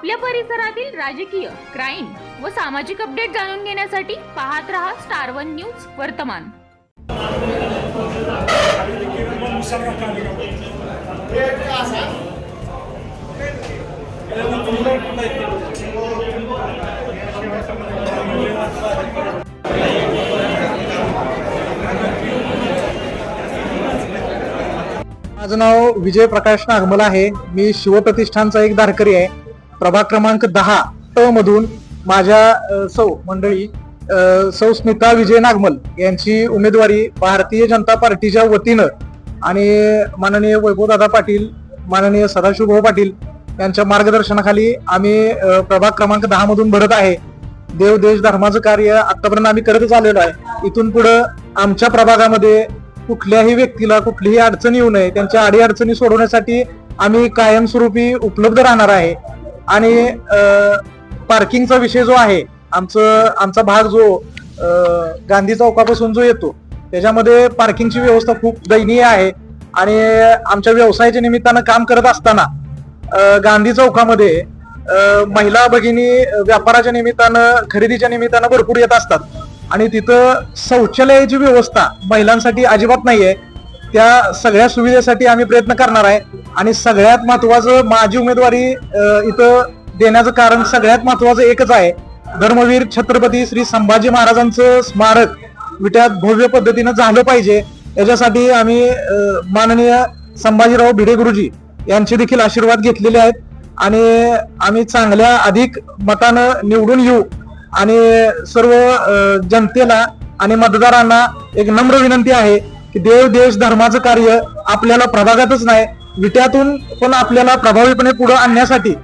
आपल्या परिसरातील राजकीय क्राईम व सामाजिक अपडेट जाणून घेण्यासाठी पाहत रहा स्टार वन न्यूज वर्तमान. माझं नाव विजय प्रकाश नागमल आहे. मी शिवप्रतिष्ठानचा एक धारकरी आहे. प्रभाग क्रमांक दहा ट मधून माझ्या सौ मंडळी सौ स्मिता विजय नागमल यांची उमेदवारी भारतीय जनता पार्टीच्या वतीनं आणि माननीय वैभवदादा पाटील माननीय सदाशिवभाऊ पाटील यांच्या मार्गदर्शनाखाली आम्ही प्रभाग क्रमांक दहा मधून भरत आहे. देव देश धर्माचं कार्य आतापर्यंत आम्ही करतच आलेलो आहे. इथून पुढं आमच्या प्रभागामध्ये कुठल्याही व्यक्तीला कुठलीही अडचण येऊ नये. त्यांच्या अडीअडचणी सोडवण्यासाठी आम्ही कायमस्वरूपी उपलब्ध राहणार आहे. आणि पार्किंगचा विषय जो आहे आमचं आमचा भाग जो गांधी चौकापासून जो येतो त्याच्यामध्ये पार्किंगची व्यवस्था खूप दयनीय आहे. आणि आमच्या व्यवसायाच्या निमित्तानं काम करत असताना गांधी चौकामध्ये महिला भगिनी व्यापाराच्या निमित्तानं खरेदीच्या निमित्तानं भरपूर येत असतात. आणि तिथं शौचालयाची व्यवस्था महिलांसाठी अजिबात नाहीये. त्या सगळ्या सुविधेसाठी आम्ही प्रयत्न करणार आहे. आणि सगळ्यात महत्वाचं माझी उमेदवारी इथं देण्याचं कारण सगळ्यात महत्वाचं एकच आहे. धर्मवीर छत्रपती श्री संभाजी महाराजांचं स्मारक विट्यात भव्य पद्धतीनं झालं पाहिजे. याच्यासाठी आम्ही माननीय संभाजीराव भिडे गुरुजी यांचे देखील आशीर्वाद घेतलेले आहेत. आणि आम्ही चांगल्या अधिक मतानं निवडून येऊ. आणि सर्व जनतेला आणि मतदारांना एक नम्र विनंती आहे. की देव देश धर्माचं कार्य आपल्याला प्रभागातच नाही विट्यातून पण आपल्याला प्रभावीपणे पुढे आणण्यासाठी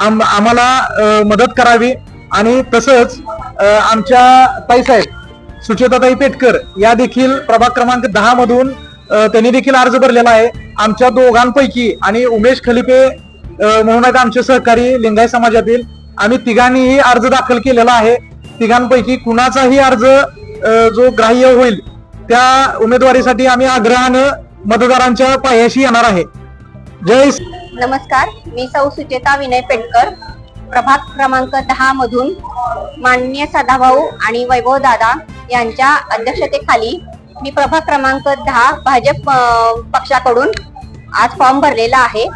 आम- आम्हाला मदत करावी. आणि तसंच आमच्या ताईसाहेब सुचेताताई पेटकर या देखील प्रभाग क्रमांक दहा मधून त्यांनी देखील अर्ज भरलेला आहे. आमच्या दोघांपैकी आणि उमेश खलिपे म्हणून आहेत आमचे सहकारी लिंगायत समाजातील आम्ही तिघांनीही अर्ज दाखल केलेला आहे. तिघांपैकी कुणाचाही अर्ज जो ग्राह्य होईल त्या उमेदवारीसाठी आम्ही आग्रहानं मतदारांच्या पायाशी येणार आहे. जय नमस्कार मी सौ सुचेता विनय पेटकर प्रभाग क्रमांक दहा मधून माननीय सदाभाऊ आणि वैभव दादा यांच्या अध्यक्षतेखाली मी प्रभाग क्रमांक दहा भाजप पक्षाकडून आज फॉर्म भरलेला आहे.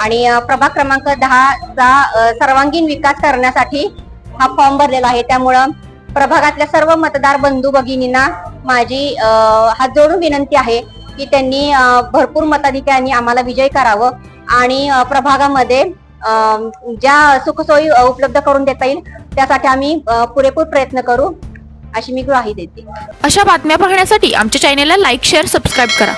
आणि प्रभाग क्रमांक दहाचा सर्वांगीण विकास करण्यासाठी हा फॉर्म भरलेला आहे. त्यामुळं प्रभागातल्या सर्व मतदार बंधू भगिनींना माझी हात जोडून विनंती आहे की त्यांनी भरपूर मताधिक्यांनी आम्हाला विजय करावं आणि प्रभागामध्ये ज्या सुखसोयी उपलब्ध करून देता येईल त्यासाठी आम्ही पुरेपूर प्रयत्न करू अशी मी ग्वाही देते. अशा बातम्या पाहण्यासाठी आमच्या चॅनेलला लाईक शेअर सबस्क्राईब करा.